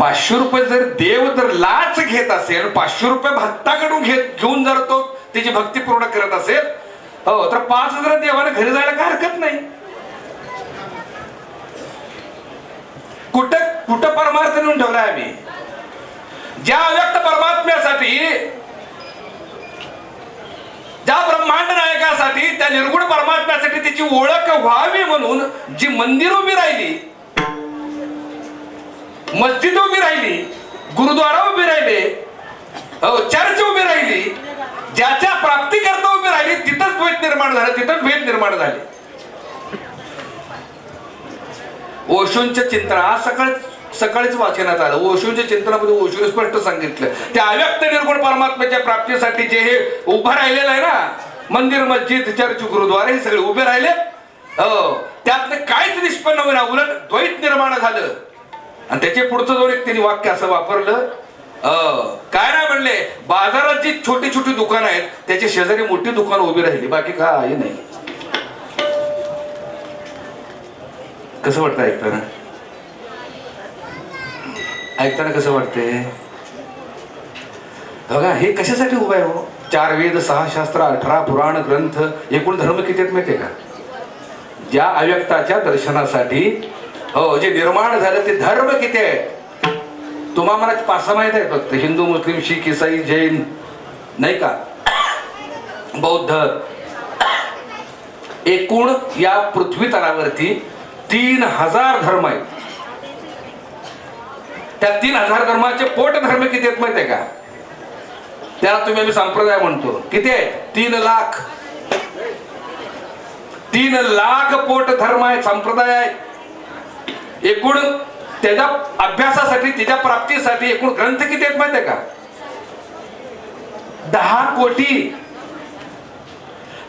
पाचशे रुपये जर देव जर लाच घेत असेल पाचशे रुपये भक्ताकडून घेत घेऊन जर तो त्याची भक्ती पूर्ण करत असेल हो तर पाच हजार देवाला घरी जायला काय हरकत नाही. कुठं कुठं परमार्थ नेऊन ठेवलाय आम्ही? ज्या अव्यक्त परमात्म्यासाठी ज्या ब्रह्मांड नायकासाठी त्या निर्गुण परमात्म्यासाठी त्याची ओळख व्हावी म्हणून जी मंदिर उभी राहिली मस्जिद उभी राहिली गुरुद्वारा उभी राहिले हो चर्च उभी राहिली ज्याच्या प्राप्तीकरता उभी राहिली तिथंच द्वैत निर्माण झालं तिथंच भेद निर्माण झाले. ओशोंच्या चिंतन आज सकाळ सकाळीच वाचनात आलं. ओशूंच्या चिंतनामध्ये ओशोने स्पष्ट सांगितलं. त्या अव्यक्त निर्गुण परमात्म्याच्या प्राप्तीसाठी जे हे उभं राहिलेलं आहे ना मंदिर मस्जिद चर्च गुरुद्वारे हे सगळे उभे राहिले. हो त्यातनं काहीच निष्पन्न होईना उलट द्वैत निर्माण झालं. आणि त्याचे पुढचं दोन एक त्यांनी वाक्य असं वापरलं अं, काय नाही म्हणले बाजारात जी छोटी छोटी दुकानं आहेत त्याच्या शेजारी मोठी दुकानं उभी राहिली बाकी काय नाही. कसं वाटतं ऐकताना? ऐकताना कसं वाटते बघा हो हे कशासाठी उभं आहे हो? चार वेद सहा शास्त्र अठरा पुराण ग्रंथ एकूण धर्म किती आहेत माहिती का? ज्या अव्यक्ताच्या दर्शनासाठी हो जे निर्माण झालं ते धर्म किती आहेत? तुम्हा मला पाच सहा माहीत आहे फक्त? हिंदू मुस्लिम शीख इसाई जैन नाही का? बौद्ध. एकूण या पृथ्वी तलावरती तीन हजार धर्म आहेत. त्या तीन हजार धर्माचे पोट धर्म किती आहेत माहितीये का? त्याला तुम्ही आम्ही संप्रदाय म्हणतो. किती आहे तीन लाख. तीन लाख पोट धर्म आहे संप्रदाय आहेत. एकूण त्याच्या अभ्यासासाठी त्याच्या प्राप्तीसाठी एकूण ग्रंथ किती आहेत माहिती का? दहा कोटी.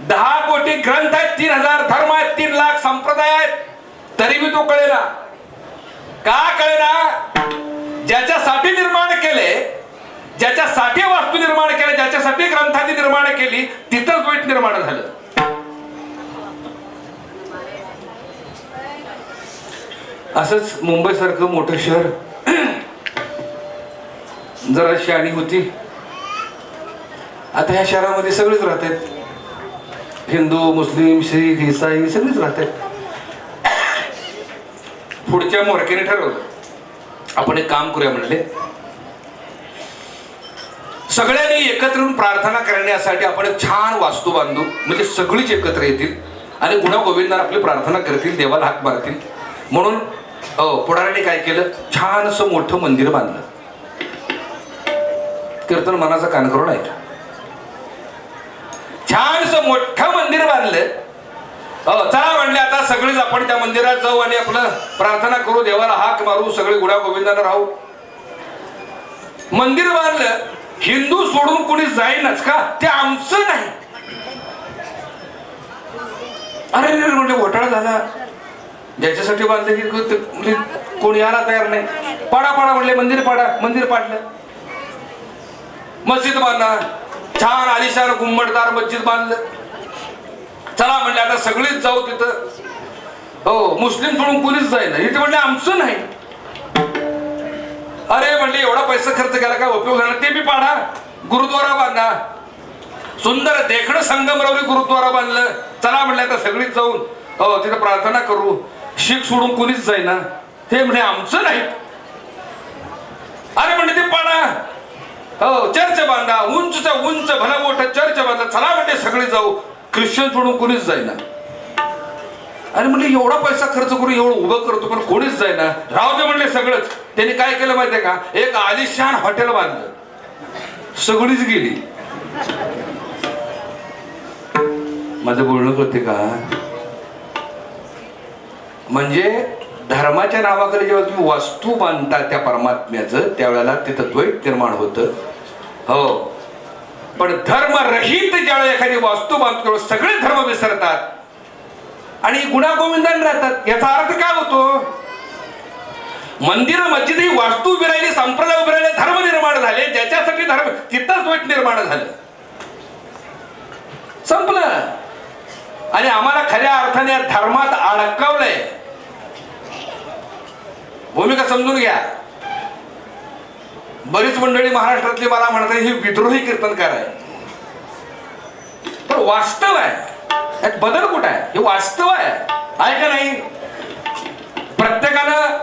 दहा कोटी ग्रंथ आहेत तीन हजार धर्म आहेत तीन लाख संप्रदाय आहेत. तरी मी तो कळेना. का कळेना? ज्याच्यासाठी निर्माण केले ज्याच्यासाठी वास्तू निर्माण केले ज्याच्यासाठी ग्रंथाची निर्माण केली तिथंच वेट निर्माण झालं. असंच मुंबई सारखं मोठं शहर जरा शाणी होती. आता ह्या शहरामध्ये सगळेच राहतात. हिंदू मुस्लिम शीख इसाई सगळेच राहतात. पुढच्या मोरक्याने ठरवलं. आपण एक काम करूया म्हणले. सगळ्यांनी एकत्र येऊन प्रार्थना करण्यासाठी आपण एक छान वास्तू बांधू. म्हणजे सगळीच एकत्र येतील आणि गुणा गोविंदाने आपली प्रार्थना करतील देवाला हात मारतील. म्हणून हो पुढाऱ्याने काय केलं? छान असं मोठं मंदिर बांधलं. कीर्तन मनाचा कान करून ऐका छान असं मोठं मंदिर बांधलं. हो चला म्हणले आता सगळेच आपण त्या मंदिरात जाऊ आणि आपलं प्रार्थना करू देवाला हाक मारू सगळे गुणा गोविंदानं राहू. मंदिर बांधलं हिंदू सोडून कुणी जाईनच का? ते आमचं नाही. अरे अरे अरे, म्हणजे घोटाळा झाला. ज्याच्यासाठी बांधले की म्हणजे कोणी यायला तयार नाही. पाडा पाडा म्हणले मंदिर पाडा मंदिर पाडलं. मस्जिद बांधला छान आलिशान गुंबडदार मस्जिद बांधलं. चला म्हणले आता सगळीच जाऊ तिथं. हो मुस्लिम सोडून कोणीच जाईल इथे म्हणले आमचं नाही. अरे म्हणले एवढा पैसा खर्च केला काय उपयोग झाला? ते बी पाडा. गुरुद्वारा बांधा. सुंदर देखणं संगमरवरी गुरुद्वारा बांधलं. चला म्हणलं आता सगळीच जाऊन हो तिथं प्रार्थना करू. शीख सोडून कोणीच जाईना. हे म्हणे आमचं नाही. अरे म्हणे ते पाडा. हो चर्च बांधा. उंचच्या उंच भला मोठा चर्च बांधा. चला म्हणते सगळे जाऊ. ख्रिश्चन सोडून कोणीच जाईना. अरे म्हणले एवढा पैसा खर्च करून एवढं उभं करतो पण कोणीच जाईना. राहू दे म्हणले सगळंच. त्यांनी काय केलं माहितीये का? एक आलिशान हॉटेल बांधलं. सगळीच गेली. माझं बोलणं होते का? म्हणजे धर्माच्या नावाकडे जेव्हा तुम्ही वास्तू बांधता त्या परमात्म्याचं त्यावेळेला तिथं द्वैत निर्माण होतं. हो. पण धर्मरहित ज्यावेळेला एखादी वास्तू बांधतो सगळे धर्म विसरतात. आणि गुणागोविंदाने राहतात. याचा अर्थ काय होतो? मंदिर मस्जिद ही वास्तू उभी राहिली संप्रदाय उभे धर्म निर्माण झाले. ज्याच्यासाठी धर्म तिथंच द्वैत निर्माण झालं. संपलं. आणि आम्हाला खऱ्या अर्थाने धर्मात अडकवलंय. भूमिका समजून घ्या. बरीच मंडळी महाराष्ट्रातली मला म्हणतात ही विद्रोही कीर्तनकार आहे. पण वास्तव आहे. यात बदल कुठं आहे? हे वास्तव आहे. आहे का नाही? प्रत्येकानं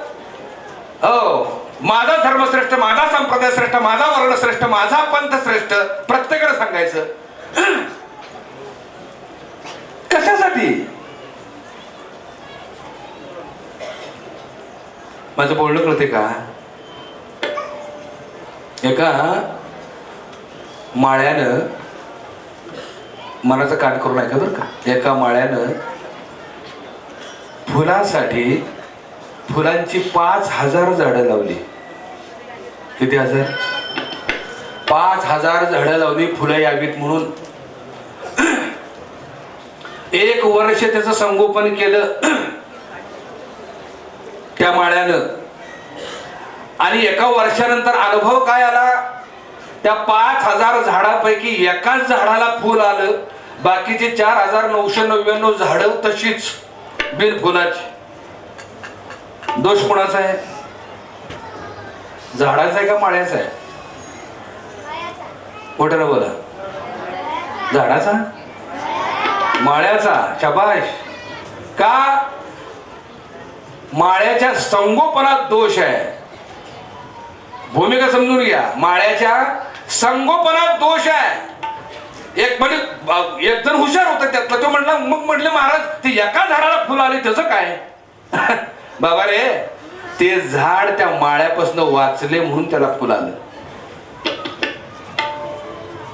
हो माझा धर्म श्रेष्ठ माझा संप्रदाय श्रेष्ठ माझा वर्ण श्रेष्ठ माझा पंथ श्रेष्ठ प्रत्येकानं सांगायचं. कशासाठी? माझं बोलणं कळते का? एका माळ्यानं मनाचं कान करून ऐका बरं का. एका माळ्यानं फुलासाठी फुलांची पाच हजार झाडं लावली. किती हजार? पाच हजार झाडं लावली फुलं यावीत म्हणून. एक वर्ष त्याचं संगोपन केलं. त्या माळ्यानं. आणि एका वर्षानंतर अनुभव काय आला? त्या पाच हजार झाडापैकी एकाच झाडाला फुल आलं. बाकीचे चार हजार नऊशे नव्याण्णव झाडं तशीच बिन फुलाची. दोष कोणाचा आहे? झाडाचा आहे का माळ्याचा आहे? मोठ्यानं बोला? झाडाचा? माळ्याचा. शबाश. का? माळ्याच्या संगोपनात दोष आहे. भूमिका समजून घ्या. माळ्याच्या संगोपनात दोष आहे. एक म्हणजे एक जण हुशार होता त्यातला तो म्हणला मग म्हटले महाराज ते एका झाडाला फुल आले त्याचं काय? बाबा रे ते झाड त्या माळ्यापासून वाचले म्हणून त्याला फुल आलं.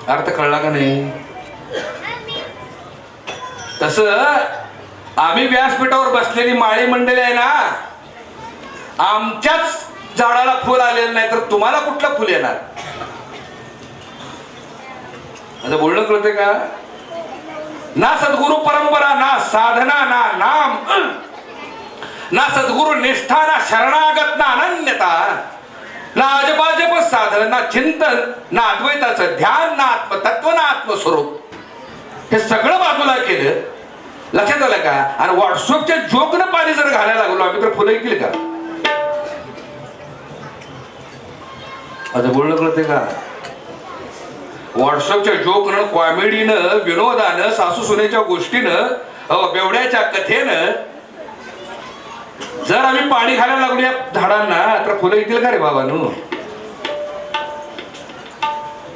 अर्थ कळला का नाही? तस आम्ही व्यासपीठावर बसलेली माळी मंडळी आहे ना आमच्याच झाडाला फुल आलेलं नाही तर तुम्हाला कुठलं फुल येणार? आता बोलणं कळते का? ना सद्गुरु परंपरा ना साधना ना नाम. ना सद्गुरु निष्ठा ना शरणागत ना अनन्यता. ना अजबाजब साधन ना चिंतन ना अद्वैताचं ध्यान ना आत्मतत्व ना आत्मस्वरूप. हे सगळं बाजूला केलं. लक्षात आलं का? आणि व्हॉट्सअपच्या जोकनं पाणी जर घालायला लागलो आम्ही तर फुलं येतील का? आता बोलणं कळते का? व्हॉट्सअपच्या जोकनं कॉमेडीनं विनोदानं सासू सुनेच्या गोष्टीनं बेवड्याच्या कथेनं जर आम्ही पाणी घालायला लागलो या झाडांना तर फुलं येतील का रे बाबानू?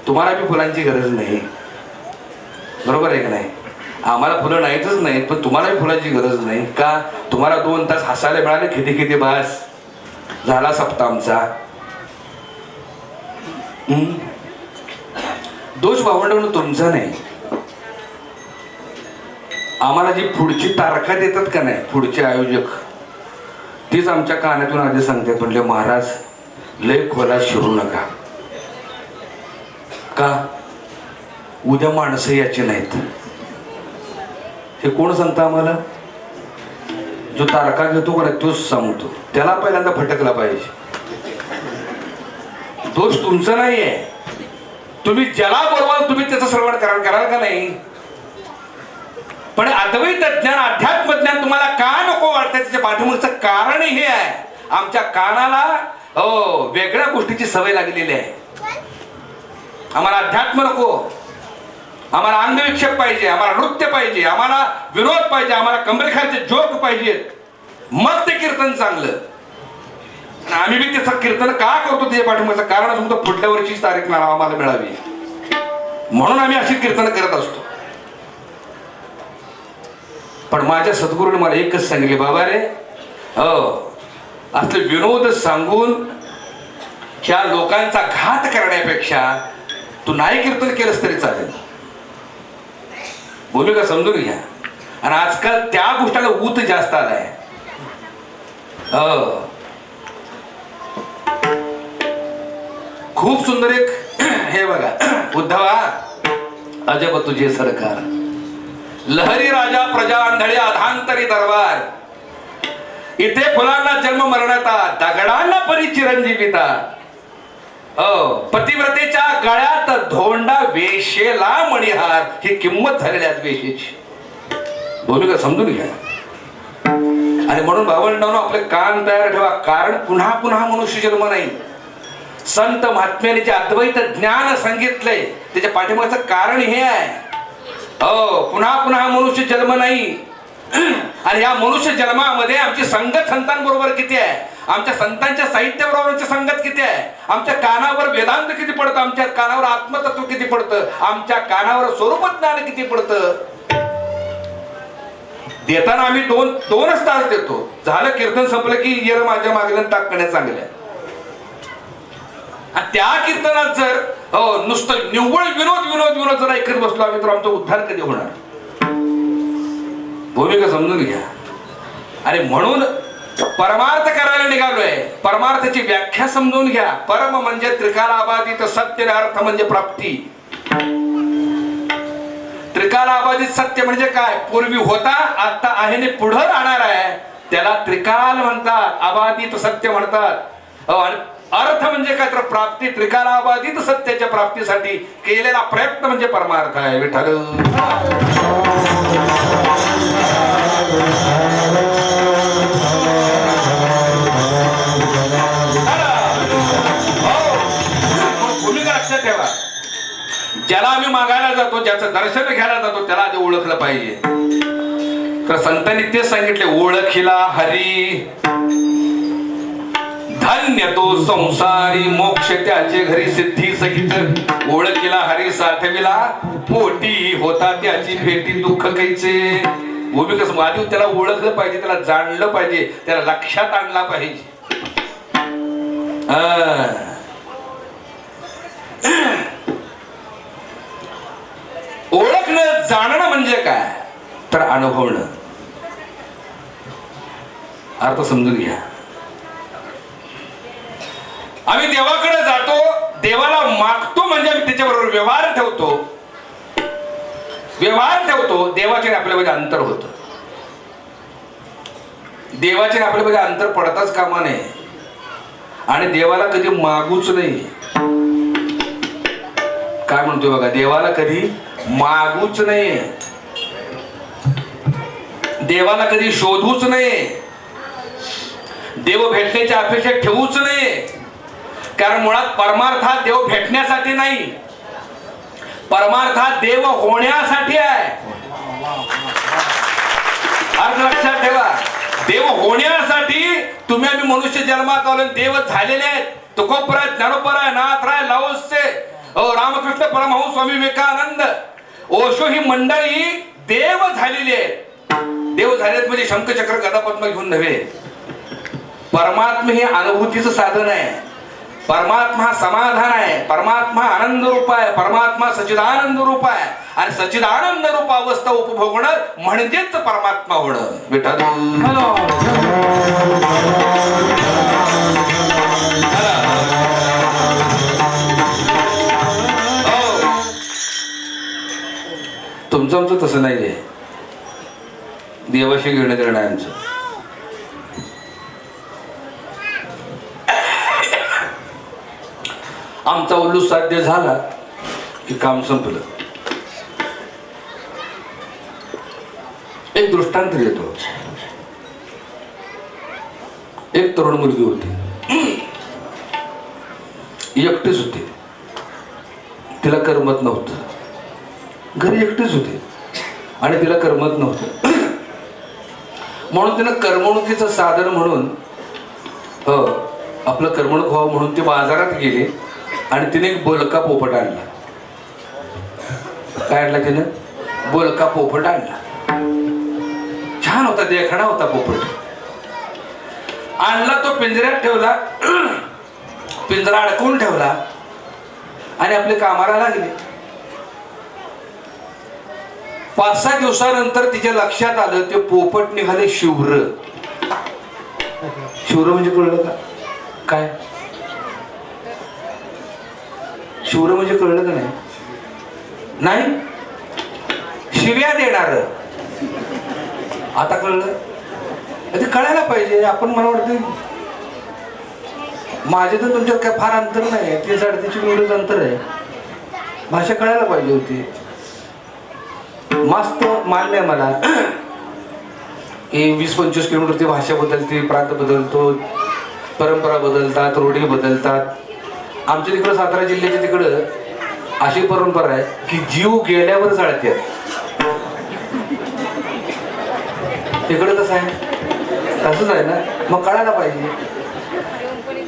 तुम्हाला बी फुलांची गरज नाही. बरोबर आहे का नाही? आम्हाला फुलं नाहीतच नाहीत पण तुम्हालाही फुलाची गरज नाही. का? तुम्हाला दोन तास हसायला मिळाले? किती किती बास झाला सप्ताह आमचा. दोष भावंड तुमचा नाही. आम्हाला जी पुढची तारखा देतात का नाही पुढचे आयोजक तीच आमच्या कानातून आधी सांगते म्हणजे महाराज लय खोला शिरू नका. का? उद्या माणसं याची नाहीत. हे कोण सांगतं आम्हाला? जो तारका घेतो का तोच सांगतो. त्याला पहिल्यांदा भटकला पाहिजे. दोष तुमचा नाही आहे तुम्ही ज्याला बरोबर तुम्ही त्याचं श्रवण कराल कराल का नाही? पण अद्वैत ज्ञान अध्यात्म ज्ञान तुम्हाला का नको वाटतंय? त्याच्या पाठीमागचं कारण हे आहे. आमच्या कानाला हो वेगळ्या गोष्टीची सवय लागलेली आहे. आम्हाला अध्यात्म नको. आम्हाला अंगविक्षेप पाहिजे आम्हाला नृत्य पाहिजे आम्हाला विनोद पाहिजे आम्हाला कमरेखालचे जोक पाहिजेत. मग ते कीर्तन चांगलं. आम्ही बी त्याचं कीर्तन का करतो ते पाठिंबाचं कारण तुमचं पुढल्या वर्षीच तारीख मला आम्हाला मिळावी. म्हणून आम्ही अशी कीर्तन करत असतो. पण माझ्या सद्गुरूने मला एकच सांगितले बाबा रे हो असले विनोद सांगून ह्या लोकांचा घात करण्यापेक्षा तू नाही कीर्तन केलंस तरी चालेल. बोलू का समजून घ्या. आणि आजकाल त्या गोष्टीला ऊत जास्त आलाय. हो खूप सुंदर एक हे बघा उद्धवा अजब तुझे सरकार. लहरी राजा प्रजा अंधळी अधांतरी दरबार. इथे फुलांना जन्म मरणाता दगडांना परी चिरंजीविता हो. पतिव्रतेच्या गळ्यात धोंडा वेशेला मणिहार. ही किंमत झालेल्या आहेत वेशेची. भूमिका समजून घ्या. आणि म्हणून भावंडांनो आपले कान तयार ठेवा. कारण पुन्हा पुन्हा मनुष्य जन्म नाही. संत महात्म्याने जे अद्वैत ज्ञान सांगितलंय त्याच्या पाठिंबाचं कारण हे आहे. हो पुन्हा पुन्हा मनुष्य जन्म नाही. आणि या मनुष्य जन्मामध्ये आमची संगत संतांबरोबर किती आहे? आमच्या संतांच्या साहित्याबरोबरची संगत किती आहे? आमच्या कानावर वेदांत किती पडतं? आमच्या कानावर आत्मतत्व किती पडतं? आमच्या कानावर स्वरूप ज्ञान किती पडतं? देताना आम्ही दोन दोनच तास देतो. झालं कीर्तन संपलं की येर माझ्या मागल्या टाकण्या चांगल्या आणि त्या कीर्तनात जर हो नुसतं निव्वळ विनोद विनोद विनोद जर ऐकत बसलो आम्ही तर आमचा उद्धार कधी होणार? भूमिका समजून घ्या. अरे म्हणून परमार्थ करायला निघालोय. परमार्थाची व्याख्या समजून घ्या. परम म्हणजे त्रिकालाबाधित सत्य आणि अर्थ म्हणजे प्राप्ती. त्रिकालाबाधित सत्य म्हणजे काय? पूर्वी होता आता आहे आणि पुढं राहणार आहे. त्याला त्रिकाल म्हणतात अबाधित सत्य म्हणतात. अर्थ म्हणजे काय तर प्राप्ती त्रिकालाबाधित सत्याच्या प्राप्तीसाठी केलेला प्रयत्न म्हणजे परमार्थ आहे. विठ्ठल. ज्याला आम्ही मागायला जातो ज्याचं दर्शन घ्यायला जातो त्याला आधी ओळखलं पाहिजे. तर संतांनी तेच सांगितले ओळखिला हरी. धन्य तो संसारी मोक्ष त्याचे घरी सिद्धी सहित. ओळखीला हरी साठविला पोटी होता त्याची भेटी दुःख कैचे. भूमी कसं आधी त्याला ओळखलं पाहिजे त्याला जाणलं पाहिजे त्याला लक्षात आणला पाहिजे. हा. ओळखणं जाणणं म्हणजे काय? तर अनुभवणं. अर्थ समजून घ्या. आम्ही देवाकडे जातो देवाला मागतो म्हणजे आम्ही त्याच्याबरोबर व्यवहार ठेवतो. व्यवहार ठेवतो देवाचे आपल्यामध्ये अंतर होत. देवाचे आपल्यामध्ये अंतर पडताच कामा नये. आणि देवाला कधी मागूच नाही काय म्हणतोय बघा देवाला कधी मागूच नाही देवाला कधी शोधूच नाही देव भेटण्याची अपेक्षा ठेवूच नाही कारण मुळात परमार्थ हा देव भेटण्यासाठी नाही. परमार्थ हा देव होण्यासाठी आहे. अर्थ लक्षात ठेवा. देव होण्यासाठी तुम्ही आम्ही मनुष्य जन्मात आलो देव झालेले आहेत. तुकोपर आहे ज्ञानोपर आहे नाथ राय लाओसचे. ओ रामकृष्ण परमहंस स्वामी विवेकानंद. ओशो ही मंडळी देव झालेली आहे. देव झालेत म्हणजे शंखचक्र गदापद्म घेऊन नव्हे. परमात्मा हे अनुभूतीचं साधन आहे. परमात्मा हा समाधान आहे. परमात्मा आनंद रूप आहे. परमात्मा सचिदानंद रूप आहे. आणि सचिदानंद रूप अवस्था उपभोगणं म्हणजेच परमात्मा होणं. विठ्ठल. तुमचं आमचं तसं नाहीये. देवाशी घेणं देणं आहे आमचं. आमचा उल्लूस साध्य झाला की काम संपलं. एक दृष्टांत येतो एक तरुण मुलगी होती. एकटीच होती. तिला करमत नव्हतं. घरी एकटीच होती. आणि तिला करमत नव्हतं. म्हणून तिनं करमणुकीचं साधन म्हणून हो, आपलं करमणूक व्हावं म्हणून ती बाजारात गेली आणि तिने एक बोलका पोपट आणला. काय आणला तिनं? बोलका पोपट आणला. छान होता देखणा होता पोपट. आणला तो पिंजऱ्यात ठेवला. पिंजरा अडकवून ठेवला. आणि आपले कामाला लागले. पाच सहा दिवसानंतर तिच्या लक्षात आलं ते पोपट निघाले शिवर. शिवर म्हणजे कळलं का? काय? शिवर म्हणजे कळलं का नाही? नाही? शिव्या देणार. आता कळलं? ते कळायला पाहिजे आपण मला वाटतं माझे तर तुमच्यात काय फार अंतर नाही ते साडेतीनशे किलोमीटर अंतर आहे. भाषा कळायला पाहिजे होती. मस्त मान्य आहे मला. की वीस पंचवीस किलोमीटर ती भाषा बदलते प्रांत बदलतो परंपरा बदलतात रूढी बदलतात. आमच्या तिकडं सातारा जिल्ह्याच्या तिकडं अशी परंपरा आहे की जीव गेल्यावर जाळतात तिकडं कसं आहे? तसंच आहे ना? मग कळायला पाहिजे.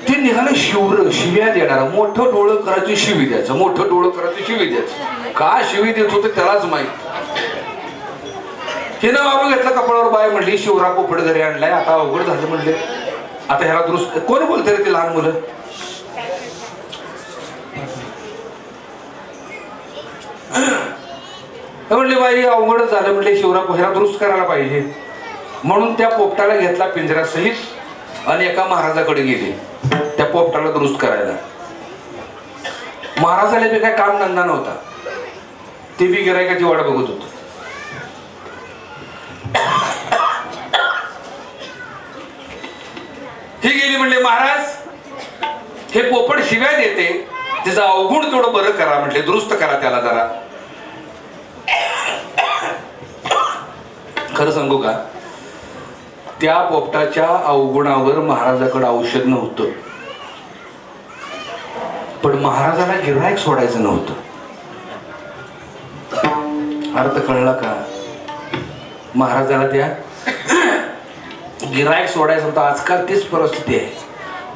ते निघालं शिवर शिव्या देणार मोठं डोळं करायचं शिवी द्यायचं मोठं डोळं करायचं शिवी द्यायचं. का शिवी देत होते त्यालाच माहीत. हिनं बाबा घेतलं कपडावर बाय म्हणली शिवरा पोपट घरी आणलाय आता अवघड झालं म्हणले. आता ह्याला दुरुस्त कोण बोलते रे ते लहान मुलं? म्हणले बाई अवघडच झालं म्हणले शिवरा ह्याला दुरुस्त करायला पाहिजे. म्हणून त्या पोपटाला घेतला पिंजऱ्यासहित आणि एका महाराजाकडे गेले त्या पोपटाला दुरुस्त करायला. महाराजाला बी काय काम धंदा नव्हता. ते बी गिरायकाची वाट बघत होतं ही गेली म्हणले महाराज हे पोपट शिव्या देते. तिचं अवगुण थोडं बरं करा म्हटले दुरुस्त करा त्याला जरा. खरं सांगू का? त्या पोपटाच्या अवगुणावर महाराजाकडे औषध नव्हतं. पण महाराजाला गिरायक सोडायचं नव्हतं. अर्थ कळला का? महाराजाला त्या गिरायक सोडायचं होतं आजकाल तीच परिस्थिती आहे.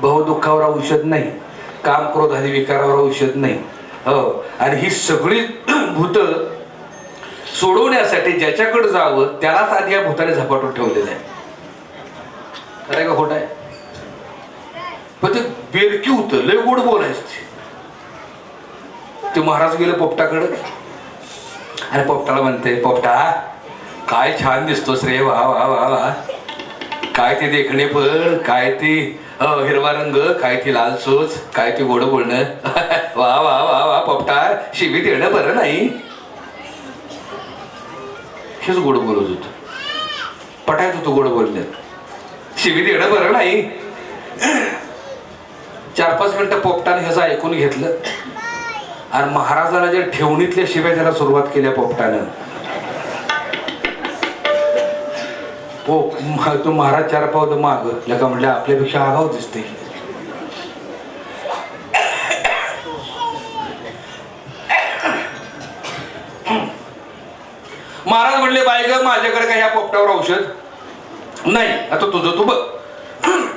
बहुदुःखावर औषध नाही काम क्रोध आणि विकारावर औषध नाही. हो आणि ही सगळी भूत सोडवण्यासाठी ज्याच्याकडे जावं त्यालाच आधी या भूताने झपाटून ठेवलेलं आहे. खरं का खोट आहे? पण ते बेरकी होतं लय गोड बोलायचं ते. ते महाराज गेले पोपटाकडे. आणि पोपटाला म्हणते पोपटा काय छान दिसतोस रे वा वा वा वा. काय ते देखणे पण काय ते हिरवा रंग काय ते लाल सोच काय ते गोड बोलणं. वा वा वा वा पपटार शिबीत देणं बरं नाही. हेच गोड बोलत होत. पटायत होतो गोड बोलण्यात. शिबीत देणं बरं नाही. चार पाच मिनिटं पोपटाने ह्याचं ऐकून घेतलं. आणि महाराजाला ज्या ठेवणीतल्या शिव्या त्याला सुरुवात केल्या पोपटानं. हो म- तो महाराज चार पावत माग. लका म्हटलं आपल्यापेक्षा आगाव दिसते महाराज म्हणले बाय ग माझ्याकडे काय या पोपटावर औषध? नाही आता तुझं तू बघ.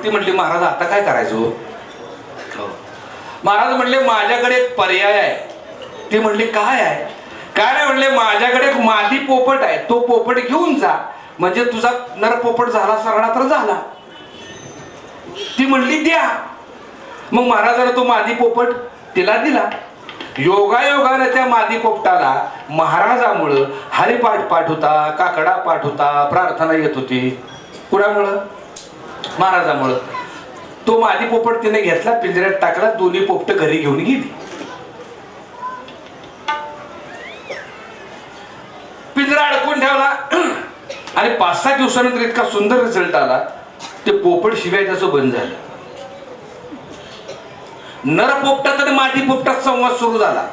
ती म्हटली महाराज आता काय करायचो हो? हो? महाराज म्हणले माझ्याकडे एक पर्याय आहे. ती म्हणली काय आहे? काय नाही म्हणले माझ्याकडे एक मादी पोपट आहे. तो पोपट घेऊन जा. म्हणजे तुझा नर पोपट झाला सरळा तर झाला. ती म्हणली द्या. मग महाराजानं तो मादी पोपट तिला दिला. योगायोगानं त्या मादी पोपटाला महाराजामुळं हरिपाठ पाठ होता काकडा पाठ होता प्रार्थना येत होती. कुणामुळं? महाराजामुळं. तो मादी पोपट तिने घेतला पिंजऱ्यात टाकला दोन्ही पोपट घरी घेऊन गेली. आणि पाच सहा दिवसानंतर इतका सुंदर रिझल्ट आला ते पोपट शिवाय त्याचं बंद झालं. नर पोपटात आणि मादी पोपटात संवाद सुरू झाला.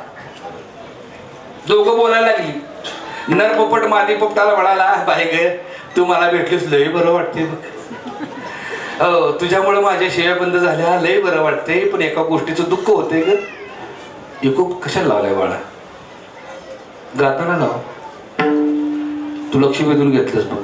दोघं बोलायला लागली. नर पोपट मादी पोपटाला म्हणाला बाय ग तू मला भेटलीस लय बरं वाटते हो तुझ्यामुळे माझ्या शेव्या बंद झाल्या लय बरं वाटते पण एका गोष्टीचं दुःख होते ग. एको कशाला लावलाय बाळा? गाताना लाव. तू लक्ष वेधून घेतलंस बघ.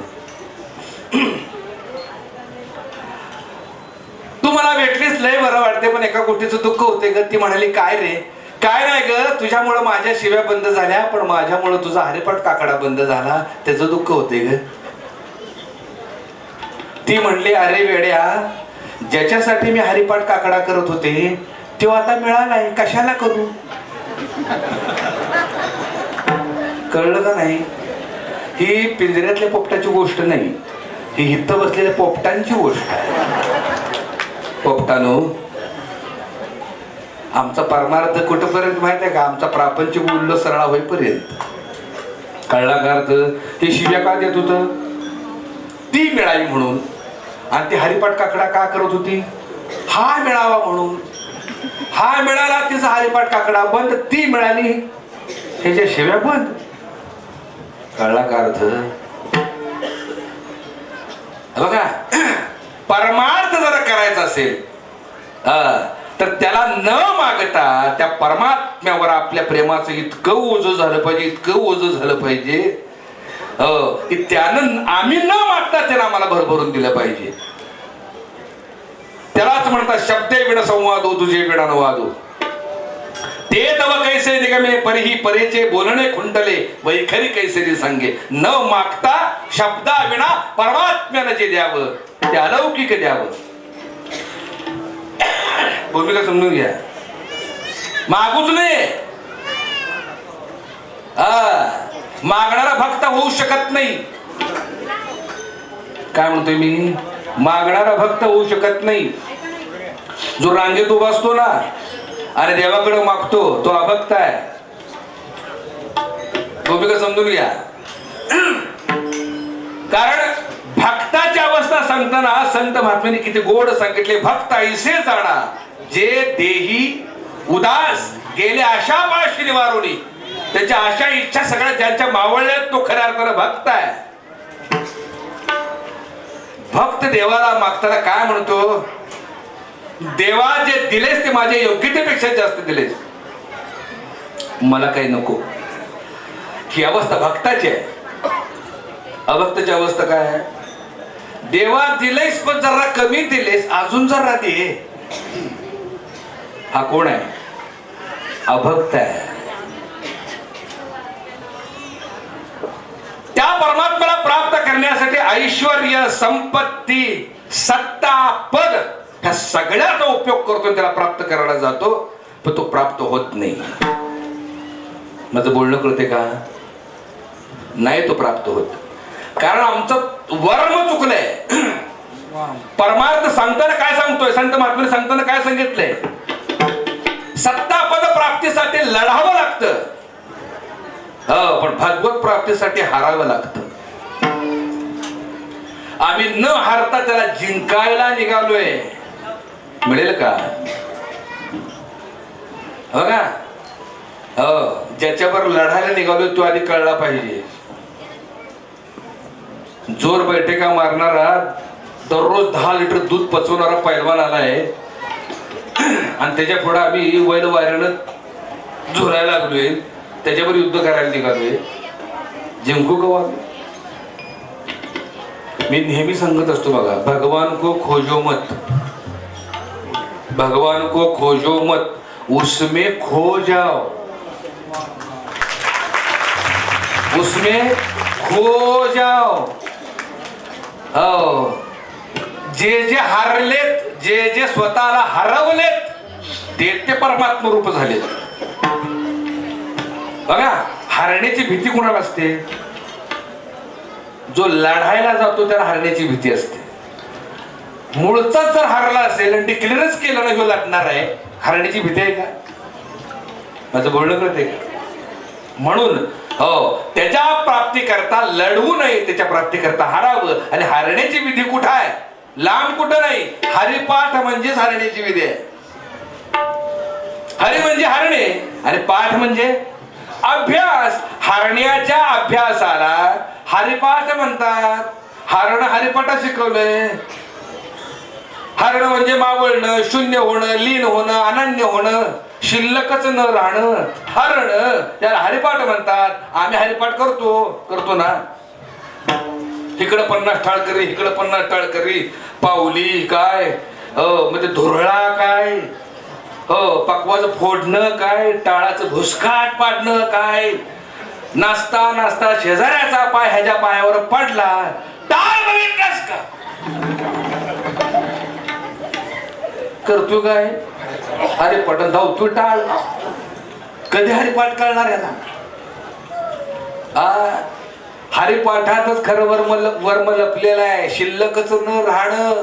तू मला भेटलीस लय बरं वाटते पण एका गोष्टीचं दुःख होते ग. ती म्हणाली काय रे? काय नाही ग? तुझ्यामुळं माझ्या शिव्या बंद झाल्या पण माझ्यामुळं तुझा हरिपाठ काकडा बंद झाला. त्याचं दुःख होते ग. ती म्हणली अरे वेड्या ज्याच्यासाठी मी हरिपाठ काकडा करत होते तो आता मिळालाय कशाला करू? कळलं का नाही? ही पिंजऱ्यातल्या पोपटाची गोष्ट नाही ही हित्त बसलेल्या पोपटांची गोष्ट आहे. पोपटानो आमचा परमार्थ कुठपर्यंत माहीत आहे का? आमचा प्रापंचिक मूल्य सरळा होईपर्यंत. कळला का अर्थ? ते शिव्या का देत होत? ती मिळावी म्हणून. आणि ती हरिपाठ काकडा का करत होती? हा मिळावा म्हणून. हा मिळाला तिचा हरिपाठ काकडा बंद ती मिळाली. ह्याच्या शिव्या बंद. कळला का अर्थ बघा परमार्थ जरा करायचा असेल तर त्याला न मागता त्या परमात्म्यावर आपल्या प्रेमाचं इतकं ओझं झालं पाहिजे इतकं ओझं झालं पाहिजे हो, की त्यानं आम्ही न मागता त्यानं आम्हाला भरभरून दिलं पाहिजे. त्यालाच म्हणतात शब्द विण संवादो तुझे विणा वादो. ते तव कैसे निगमे परिही परेचे बोलणे खुंटले वैखरी कैसे सांगे. न मागता शब्दा विना परमात्म्यानं जे द्यावं ते अलौकिक द्यावं. भूमिका समजून घ्या. मागूच नाही मागणारा भक्त होऊ शकत नाही. काय म्हणतोय मी? मागणारा भक्त होऊ शकत नाही. जो रांगेत उभा असतो ना आणि देवाकडे मागतो तो अभक्त आहे. भूमिका समजून घ्या. कारण भक्ताची अवस्था सांगताना संत महात्म्याने किती गोड सांगितले भक्त ऐसे जाणा जे देही उदास गेले आशा पाशी निवारोनी त्याच्या आशा इच्छा सगळ्या ज्यांच्या मावळल्यात तो खऱ्या अर्थानं भक्त आहे. भक्त देवाला मागताना काय म्हणतो? देवा जे दिलेस ते माझ्या योग्यतेपेक्षा जास्त दिलेस. मला काही नको. ही अवस्था भक्ताची आहे. अभक्ताची अवस्था काय आहे? देवा दिलेस पण जरा कमी दिलेस अजून जरा दे. हा कोण आहे? अभक्त आहे. त्या परमात्म्याला प्राप्त करण्यासाठी ऐश्वर संपत्ती सत्ता पद ह्या सगळ्याचा उपयोग करतो त्याला प्राप्त करायला जातो पण तो प्राप्त होत नाही. माझं बोलणं कळते का? नाही तो प्राप्त होत. कारण आमचं वर्म चुकलंय. परमार्थ सांगताना काय सांगतोय? संत महात्मा सांगताना काय सांगितलंय? सत्ता पद प्राप्तीसाठी लढावं लागतं. हो पण भगवत प्राप्तीसाठी हारावं लागतं. आम्ही न हारता त्याला जिंकायला निघालोय. मिळेल का? हो का? हो ज्याच्यावर लढायला निघालोय तो आधी कळला पाहिजे. जोर बैठका मारणारा दररोज दहा लिटर दूध पचवणारा पैलवान आलाय. आणि त्याच्या पुढे आम्ही वैल वाऱ्यानं झोरायला लागलोय. त्याच्यावर युद्ध करायला निघालोय. जिंकू कवा हो मी नेहमी सांगत असतो बघा भगवान को खोजो मत भगवान को खोजो मत उसमें खो जाओ उसमें खो जाओ हो जे जे हरलेत जे जे स्वतःला हरवलेत ते ते परमात्म रूप झाले बघा हरण्याची भीती कोणाला असते? जो लढायला जातो त्याला हरण्याची भीती असते. मूळचाच जर हारला असेल आणि डिक्लेअरच केलं ना ह्यो आहे. हारण्याची भीती आहे का? माझं बोलणं करते म्हणून हो त्याच्या प्राप्ती करता लढवू नये त्याच्या प्राप्ती करता हारावं. आणि हारण्याची विधी कुठं आहे? लांब कुठं नाही. हरिपाठ म्हणजेच हारण्याची विधी आहे. हरि म्हणजे हरणे आणि पाठ म्हणजे अभ्यास. हरण्याच्या अभ्यासाला हरिपाठ म्हणतात. हरण हरिपाठ शिकवलंय. हरण म्हणजे मावळणं शून्य होणं लीन होणं अनन्य होणं शिल्लकच न राहणं. हरण त्याला हरिपाठ म्हणतात. आम्ही हरिपाठ करतो. करतो ना? इकडं पन्नास टाळकरी इकडं पन्नास टाळकरी पावली काय? हो म्हणजे धुरळा काय? हो पकवाचं फोडणं काय? टाळाचं भुसकाट पाडणं काय? नाचता नाचता शेजाऱ्याचा पाय ह्याच्या पायावर पडला. टाळ बघितलास का? करतो काय? अरे पटन धाव तू टाळ. कधी हरिपाठ कळणार याला? आ हरिपाठातच खरं वर्म लप- वर्म लपलेलं आहे. शिल्लकच न राहणं.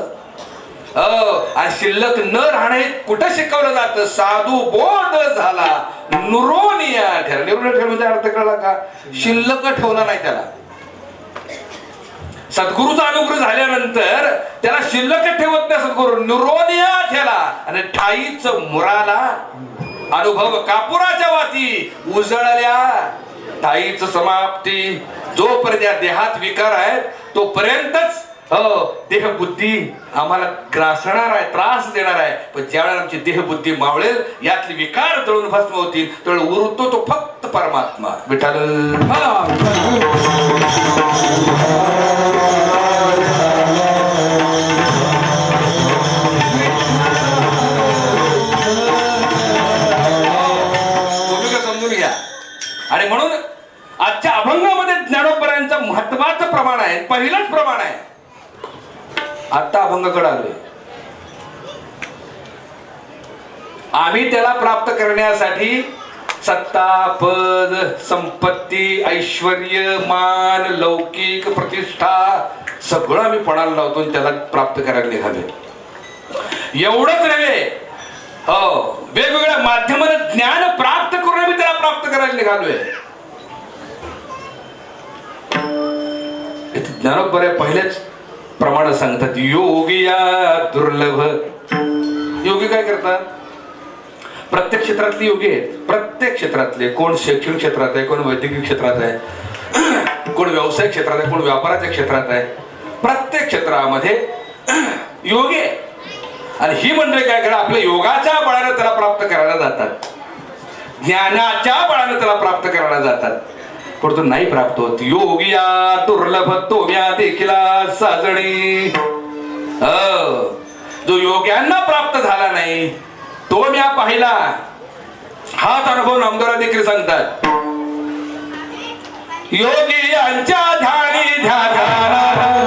अ, आणि शिल्लक न राहणं हे कुठं शिकवलं जात? साधू बोध झाला. नुरोनिया ठेवला निरोन ठेवण्याचा म्हणजे अर्थ कळला का? शिल्लक ठेवला नाही त्याला. सद्गुरूचा अनुग्रह झाल्यानंतर त्याला शिल्लक ठेवत नाही सद्गुरू. नुरोनिया ठेला. आणि ठाईच मुराला अनुभव कापुराच्या वाती उजळल्या. ठाईच समाप्ती. जोपर्यंत देहात विकार आहेत तोपर्यंतच हो देहबुद्धी आम्हाला ग्रासणार आहे त्रास देणार आहे. पण ज्यावेळेला आमची देहबुद्धी मावळेल यातले विकार जळून भस्म होतील त्यावेळेला उरतो तो फक्त परमात्मा. विठाल अभंगाकडे आलोय. आम्ही त्याला प्राप्त करण्यासाठी सत्ता पद संपत्ती ऐश्वर मान लौकिक प्रतिष्ठा सगळं आम्ही पणाला लावतो त्याला प्राप्त करायला निघाले एवढंच नव्हे. हो वेगवेगळ्या माध्यमाने ज्ञान प्राप्त करून आम्ही त्याला प्राप्त करायला निघालोय. ज्ञानोबर आहे पहिलेच प्रमाण सांगतात योगी या दुर्लभ. योगी काय करतात? प्रत्येक क्षेत्रातले योगी आहेत. प्रत्येक क्षेत्रातले कोण शैक्षणिक क्षेत्रात आहे कोण वैद्यकीय क्षेत्रात आहे कोण व्यवसाय क्षेत्रात आहे कोण व्यापाराच्या क्षेत्रात आहे प्रत्येक क्षेत्रामध्ये योगी आहे आणि ही मंडळी काय करा आपल्या योगाच्या बळाने त्याला प्राप्त करायला जातात. ज्ञानाच्या बळाने त्याला प्राप्त करायला जातात. परंतु नाही प्राप्त होत. योगिया दुर्लभ तोम्या देखील साजणी. जो योग्यांना प्राप्त झाला नाही तो म्या पाहिला. हाच अनुभव नामदारा देखील सांगतात. योगी यांच्या ध्यानी ध्याना